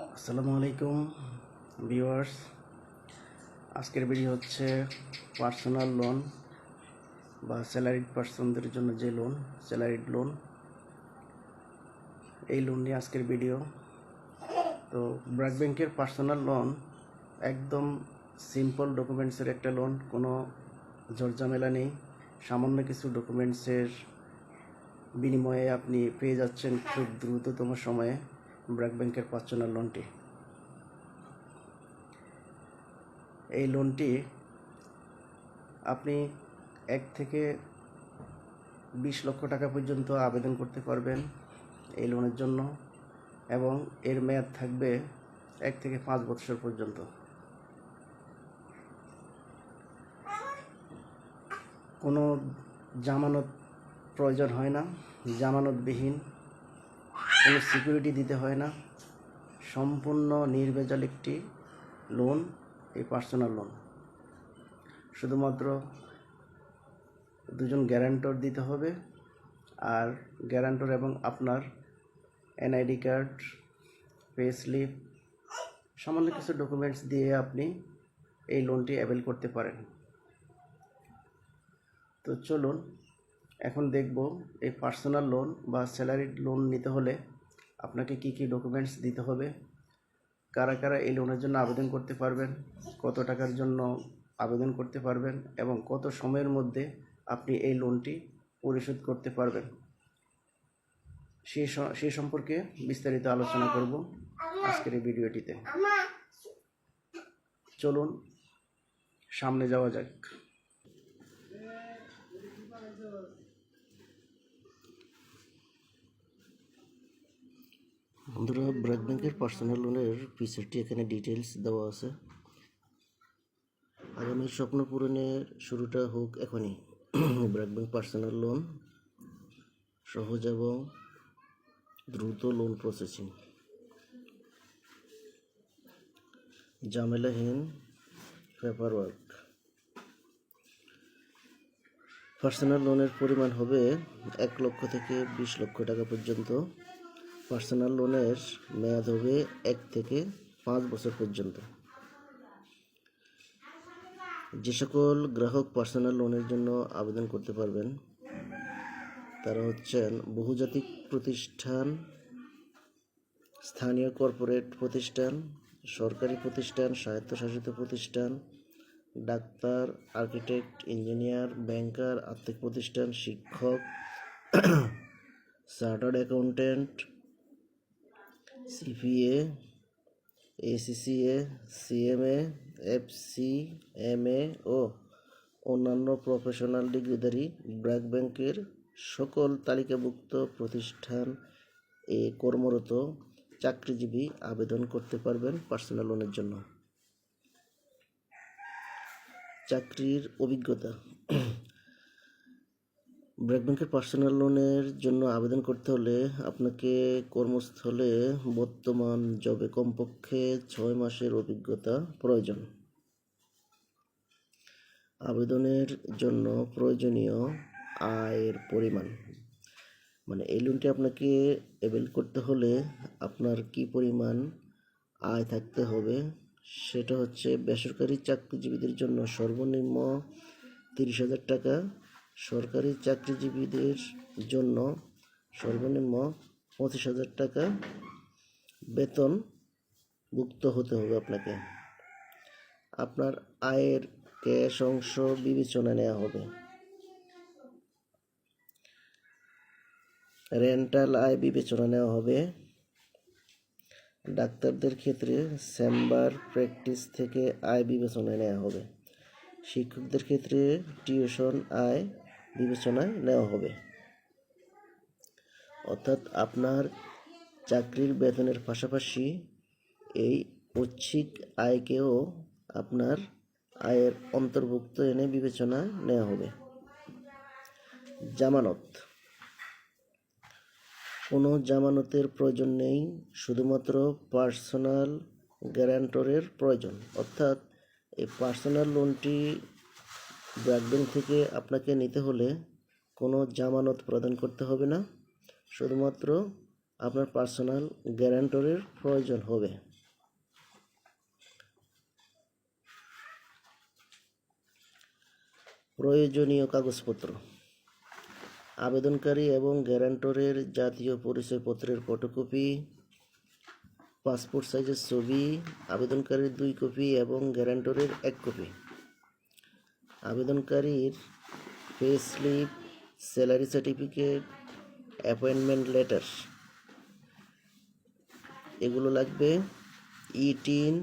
আসসালামু আলাইকুম, ভিউয়ার্স। আজকের ভিডিও হচ্ছে পার্সোনাল লোন বা স্যালারিড পার্সনদের জন্য যে লোন স্যালারিড লোন এই লোন নিয়ে আজকের ভিডিও তো ব্র্যাক ব্যাংকের পার্সোনাল লোন একদম সিম্পল ডকুমেন্টসের একটা লোন কোনো ঝড়ঝামেলা নেই। সামান্য কিছু ডকুমেন্টসের বিনিময়ে আপনি পেয়ে যাচ্ছেন খুব দ্রুততম সময়ে। ব্র্যাক ব্যাংকের পার্সোনাল লোনটি এই লোনটি আপনি এক থেকে বিশ লক্ষ টাকা পর্যন্ত আবেদন করতে পারবেন এই লোনের জন্য এবং এর মেয়াদ থাকবে এক থেকে পাঁচ বছর পর্যন্ত। কোনো জামানত প্রয়োজন হয় না, জামানতবিহীন। কোনো সিকিউরিটি দিতে হয় না। সম্পূর্ণ নির্ভেজাল একটি লোন এই পার্সোনাল লোন শুধুমাত্র দুজন গ্যারান্টর দিতে হবে আর গ্যারান্টর এবং আপনার এনআইডি কার্ড পে স্লিপ সামান্য কিছু ডকুমেন্টস দিয়ে আপনি এই লোনটি অ্যাভেল করতে পারেন। তো চলুন, এখন দেখব এই পার্সোনাল লোন বা স্যালারি লোন নিতে হলে আপনাকে কি কি ডকুমেন্টস দিতে হবে? কারা কারা এই লোনের জন্য আবেদন করতে পারবেন? কত টাকার জন্য আবেদন করতে পারবেন? এবং কত সময়ের মধ্যে আপনি এই লোনটি পরিশোধ করতে পারবেন? সে সম্পর্কে বিস্তারিত আলোচনা করব আজকের এই ভিডিওটিতে। চলুন, সামনে যাওয়া যাক। বন্ধুরা ব্র্যাক ব্যাংকের পার্সোনাল লোনের ফিচারটি এখানে ডিটেলস দেওয়া আছে। আগামীর স্বপ্ন পূরণের শুরুটা হোক এখনই। ব্র্যাক ব্যাংক পার্সোনাল লোন সহজ এবং দ্রুত লোন প্রসেসিং জামেলাহীন পেপার ওয়ার্ক পার্সোনাল লোনের পরিমাণ হবে এক লক্ষ থেকে বিশ লক্ষ টাকা পর্যন্ত। পার্সোনাল লোনের মেয়াদ হবে এক থেকে পাঁচ বছর পর্যন্ত। যে সকল গ্রাহক পার্সোনাল লোনের জন্য আবেদন করতে পারবেন, তারা হচ্ছেন বহুজাতিক প্রতিষ্ঠান, স্থানীয় কর্পোরেট প্রতিষ্ঠান, সরকারি প্রতিষ্ঠান, স্বায়ত্তশাসিত প্রতিষ্ঠান, ডাক্তার, আর্কিটেক্ট, ইঞ্জিনিয়ার, ব্যাংকার, আর্থিক প্রতিষ্ঠান, শিক্ষক, chartered accountant CPA ACCA CMA FCMA ও অন্যান্য প্রফেশনাল ডিগ্রিধারী ব্র্যাক ব্যাংকের সকল তালিকাভুক্ত প্রতিষ্ঠান এ কর্মরত চাকরিজীবী আবেদন করতে পারবেন পার্সোনাল লোনের জন্য। চাকরির অভিজ্ঞতা। ব্র্যাক ব্যাংকের পার্সোনাল লোনের জন্য আবেদন করতে হলে আপনাকে কর্মস্থলে বর্তমান জবে কমপক্ষে ছয় মাসের অভিজ্ঞতা প্রয়োজন। আবেদনের জন্য প্রয়োজনীয় আয়ের পরিমাণ। মানে এই লোনটি আপনাকে এভেল করতে হলে আপনার কি পরিমাণ আয় থাকতে হবে সেটা হচ্ছে বেসরকারি চাকরিজীবীদের জন্য সর্বনিম্ন তিরিশ হাজার টাকা সরকারি চাকরিজীবীদের জন্য সর্বনিম্ন পঁচিশ হাজার টাকা বেতন ভুক্ত হতে হবে আপনাকে। আপনার আয়ের ক্যাশ অংশ বিবেচনা নেওয়া হবে। রেন্টাল আয় বিবেচনা নেওয়া হবে। ডাক্তারদের ক্ষেত্রে চেম্বার প্র্যাকটিস থেকে আয় বিবেচনা নেওয়া হবে। শিক্ষকদের ক্ষেত্রে টিউশন আয় বিবেচনায় নেওয়া হবে। অর্থাৎ আপনার চাকরির বেতনের পাশাপাশি এই ঐচ্ছিক আয়কেও আপনার আয়ের অন্তর্ভুক্ত এনে বিবেচনা নেওয়া হবে। জামানত। কোনো জামানতের প্রয়োজন নেই, শুধুমাত্র পার্সোনাল গ্যারান্টরের প্রয়োজন। অর্থাৎ এই পার্সোনাল লোনটি ব্র্যাক ব্যাংক থেকে আপনাকে নিতে হলে কোনো জামানত প্রদান করতে হবে না। শুধুমাত্র আপনার পার্সোনাল গ্যারান্টরের প্রয়োজন হবে। প্রয়োজনীয় কাগজপত্র, আবেদনকারী এবং গ্যারান্টরের জাতীয় পরিচয়পত্রের ফটোকপি পাসপোর্ট সাইজের ছবি, আবেদনকারীর দুই কপি এবং গ্যারান্টরের এক কপি। আবেদনকারীর pay slip salary certificate, appointment letter. এগুলো লাগবে ই টিন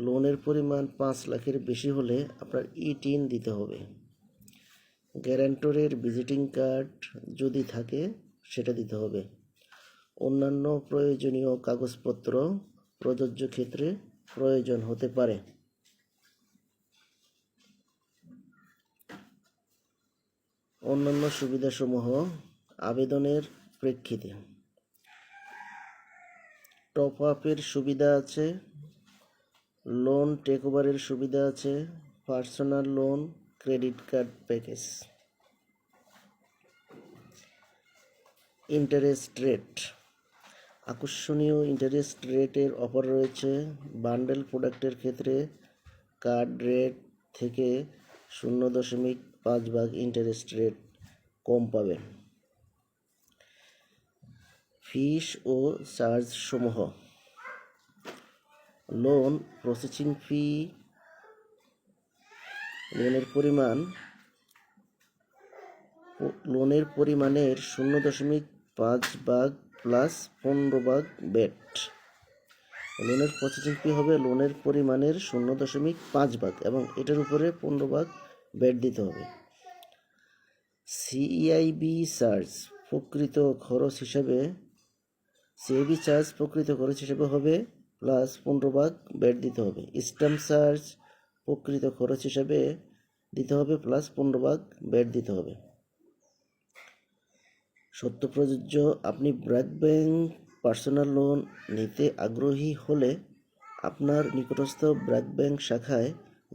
লোনের পরিমাণ পাঁচ লাখের বেশি হলে আপনার ই টিন দিতে হবে। গ্যারান্টরের ভিজিটিং কার্ড যদি থাকে, সেটা দিতে হবে। অন্যান্য প্রয়োজনীয় কাগজপত্র প্রযোজ্য ক্ষেত্রে প্রয়োজন হতে পারে। অন্যান্য সুবিধাসমূহ আবেদনের প্রেক্ষিতে। টপ আপের সুবিধা আছে, লোন টেক ওভারের সুবিধা আছে, personal loan, credit card package. Interest rate. আকর্ষণীয় ইন্টারেস্ট রেটের অফার রয়েছে। বান্ডেল প্রোডাক্টের ক্ষেত্রে কার্ড রেট থেকে শূন্য দশমিক পাঁচ ভাগ ইন্টারেস্ট রেট কম পাবেন ফিস ও চার্জ সমূহ। লোন প্রসেসিং ফি লোনের পরিমাণ লোনের পরিমাণের শূন্য দশমিক পাঁচ ভাগ প্লাস পনেরো ভাগ বেট লোনের প্রসেসিং ফি হবে লোনের পরিমাণের শূন্য দশমিক পাঁচ ভাগ এবং এটার উপরে পনেরো ভাগ বেট দিতে হবে। সিইআইবি চার্জ প্রকৃত খরচ হিসাবে সিআইবি চার্জ প্রকৃত খরচ হিসাবে হবে প্লাস পনেরো ভাগ বেট দিতে হবে। স্ট্যাম্প চার্জ প্রকৃত খরচ হিসাবে দিতে হবে প্লাস পনেরো ভাগ বেট দিতে হবে। সত্য প্রযোজ্য। আপনি ব্র্যাক ব্যাংক পার্সোনাল লোন নিতে আগ্রহী হলে আপনার নিকটস্থ ব্র্যাক ব্যাংক শাখায়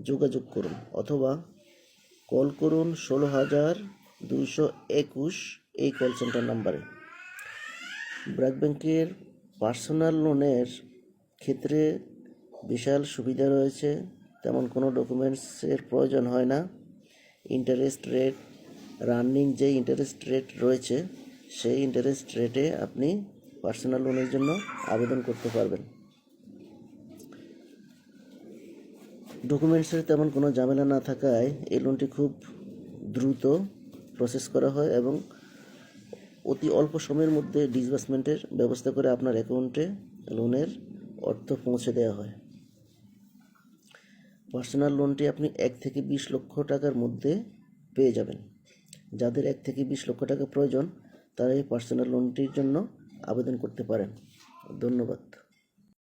যোগাযোগ করুন অথবা কল করুন ষোলো হাজার দুইশো একুশ এই কল সেন্টার নাম্বারে। ব্র্যাক ব্যাংকের পার্সোনাল লোনের ক্ষেত্রে বিশাল সুবিধা রয়েছে, তেমন কোনো ডকুমেন্টসের প্রয়োজন হয় না। ইন্টারেস্ট রেট, রানিং যে ইন্টারেস্ট রেট রয়েছে সেই ইন্টারেস্ট রেটে আপনি পার্সোনাল লোনের জন্য আবেদন করতে পারবেন। ডকুমেন্টসের তেমন কোনো ঝামেলা না থাকায় এই লোনটি খুব দ্রুত প্রসেস করা হয় এবং অতি অল্প সময়ের মধ্যে ডিসবার্সমেন্টের ব্যবস্থা করে আপনার অ্যাকাউন্টে লোনের অর্থ পৌঁছে দেওয়া হয়। পার্সোনাল লোনটি আপনি এক থেকে বিশ লক্ষ টাকার মধ্যে পেয়ে যাবেন। যাদের এক থেকে বিশ লক্ষ টাকা প্রয়োজন তারা এই পার্সোনাল লোনটির জন্য আবেদন করতে পারেন। ধন্যবাদ।